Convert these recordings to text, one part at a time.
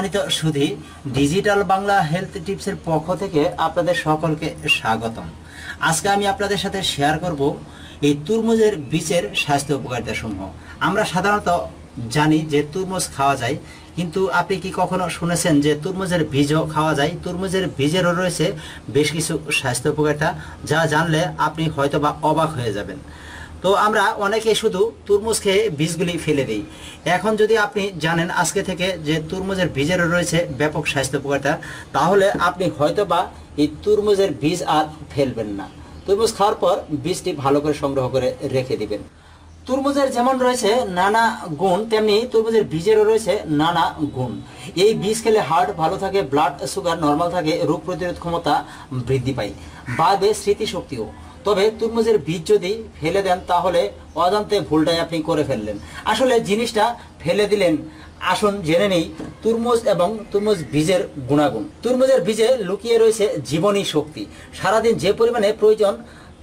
সম্মানিত সুধী digital Bangla health টিপসের পক্ষ থেকে আপনাদের সকলকে স্বাগতম। আজকে আমি আপনাদের সাথে শেয়ার করব এই তুরমুজের বীজের স্বাস্থ্য উপকারিতা সমূহ আমরা সাধারণত জানি যে তুরমুজ খাওয়া যায়, কিন্তু আপনি কি কখনো শুনেছেন যে তুরমুজের বীজও খাওয়া যায়? তুরমুজের বীজেরও রয়েছে বেশ কিছু স্বাস্থ্য উপকারিতা, যা জানলে আপনি হয়তো বা অবাক হয়ে যাবেন। তো আমরা অনেকে শুধু তুরমুজ খেয়ে বীজগুলি ফেলে দিই। এখন যদি আপনি জানেন আজকে থেকে যে তুরমুজের বীজেরও রয়েছে ব্যাপক স্বাস্থ্য উপকারিতা, তাহলে আপনি হয়তো বা এই তুরমুজের বীজ আর ফেলবেন না। তরমুজ খাওয়ার পর বীজটি ভালো করে সংগ্রহ করে রেখে দিবেন। তরমুজের যেমন রয়েছে নানা গুণ, তেমনি তরমুজের বীজেরও রয়েছে নানা গুণ। এই বীজ খেলে হার্ট ভালো থাকে, ব্লাড সুগার নর্মাল থাকে, রোগ প্রতিরোধ ক্ষমতা বৃদ্ধি পায়। বাদে স্মৃতিশক্তিও। তবে তুরমুজের বীজ যদি ফেলে দেন, তাহলে অজান্তে ভুলটাই আপনি করে ফেললেন। আসলে জিনিসটা ফেলে দিলেন, আসুন জেনে নেই, তুরমুজ এবং তুরমুজ বীজের গুণাগুণ। তুরমুজের বীজে লুকিয়ে রয়েছে জীবনী শক্তি। সারাদিন যে পরিমাণে প্রয়োজন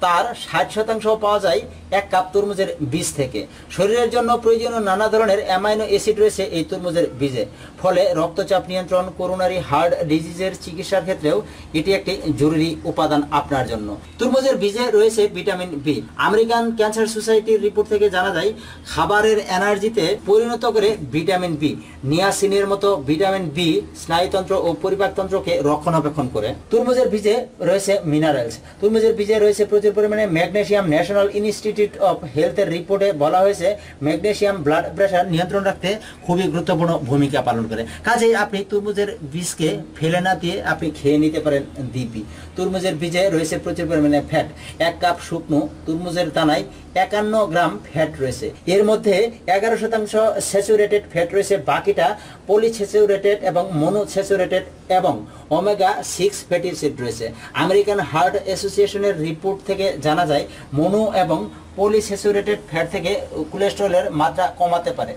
তার ষাট শতাংশ পাওয়া যায় এক কাপ তরমুজের বীজ থেকে। শরীরের জন্য প্রয়োজনীয় নানা ধরনের অ্যামাইনো অ্যাসিড রয়েছে এই তরমুজের বীজে। ফলে রক্তচাপ নিয়ন্ত্রণ করোনারি হার্ট ডিজিজের চিকিৎসার ক্ষেত্রেও এটি একটি জরুরি উপাদান আপনার জন্য। তরমুজের বীজে রয়েছে ভিটামিন বি। আমেরিকান ক্যান্সার সোসাইটির রিপোর্ট থেকে জানা যায়, খাবারের এনার্জিতে পরিণত করে ভিটামিন বি। নিয়াসিনের মতো ভিটামিন বি স্নায়ুতন্ত্র ও পরিপাকতন্ত্রকে রক্ষণাবেক্ষণ করে। তরমুজের বীজে রয়েছে মিনারেলস। তরমুজের বীজে রয়েছে প্রচুর পরিমাণে ম্যাগনেসিয়াম ন্যাশনাল ইনস্টিটিউট অফ হেলথের রিপোর্টে বলা হয়েছে ম্যাগনেসিয়াম ব্লাড প্রেশার নিয়ন্ত্রণ রাখতে খুবই গুরুত্বপূর্ণ ভূমিকা পালন করে। কাজেই আপনি তরমুজের বীজকে ফেলে না দিয়ে আপনি খেয়ে নিতে পারেন দিপি তরমুজের বীজে রয়েছে প্রচুর পরিমাণে ফ্যাট এক কাপ শুকনো তরমুজের দানায় একান্ন গ্রাম ফ্যাট রয়েছে। এর মধ্যে এগারো শতাংশ স্যাচুরেটেড ফ্যাট রয়েছে, বাকিটা পলিস্যাচুরেটেড এবং মনোস্যাচুরেটেড এবং ওমেগা সিক্স ফ্যাটি অ্যাসিড রয়েছে। আমেরিকান হার্ট অ্যাসোসিয়েশনের রিপোর্ট থেকে জানা যায় মনো এবং পলিস্যাচুরেটেড ফ্যাট থেকে কোলেস্ট্রলের মাত্রা কমাতে পারে।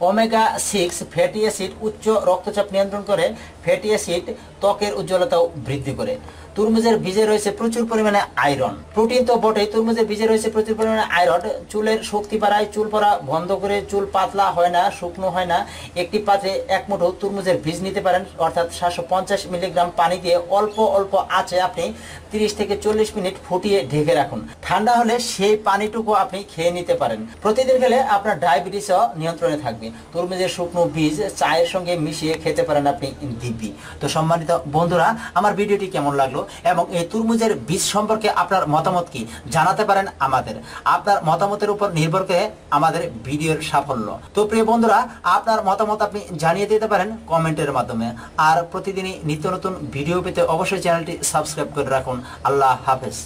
ওমেগা সিক্স ফ্যাটি অ্যাসিড উচ্চ রক্তচাপ নিয়ন্ত্রণ করে ফ্যাটি অ্যাসিড ত্বকের উজ্জ্বলতাও বৃদ্ধি করে। তরমুজের বীজে রয়েছে প্রচুর পরিমাণে আয়রন প্রোটিন তো বটেই, তরমুজের বীজে রয়েছে প্রচুর পরিমাণে আয়রন চুলের শক্তি বাড়ায়, চুল পড়া বন্ধ করে, চুল পাতলা হয় না, শুকনো হয় না। একটি পাত্রে এক মুঠো তরমুজের বীজ নিতে পারেন, অর্থাৎ সাতশো পঞ্চাশ মিলিগ্রাম পানি দিয়ে অল্প অল্প আছে আপনি তিরিশ থেকে চল্লিশ মিনিট ফুটিয়ে ঢেকে রাখুন। ঠান্ডা হলে সেই পানিটুকু আপনি খেয়ে নিতে পারেন। প্রতিদিন খেলে আপনার ডায়াবেটিসও নিয়ন্ত্রণে থাকবে। তরমুজের শুকনো বীজ চায়ের সঙ্গে মিশিয়ে খেতে পারেন আপনি দিব্যি। তো সম্মানিত বন্ধুরা, আমার ভিডিওটি কেমন লাগল এবং এই তুরমুজের বীজ সম্পর্কে আপনার মতামত কি জানাতে পারেন আমাদের। আপনার মতামতের উপর নির্ভর করে আমাদের ভিডিওর সাফল্য। তো প্রিয় বন্ধুরা, আপনার মতামত আপনি জানিয়ে দিতে পারেন কমেন্টের মাধ্যমে। আর প্রতিদিনই নিত্য নতুন ভিডিও পেতে অবশ্যই চ্যানেলটি সাবস্ক্রাইব করে রাখুন। আল্লাহ হাফেজ।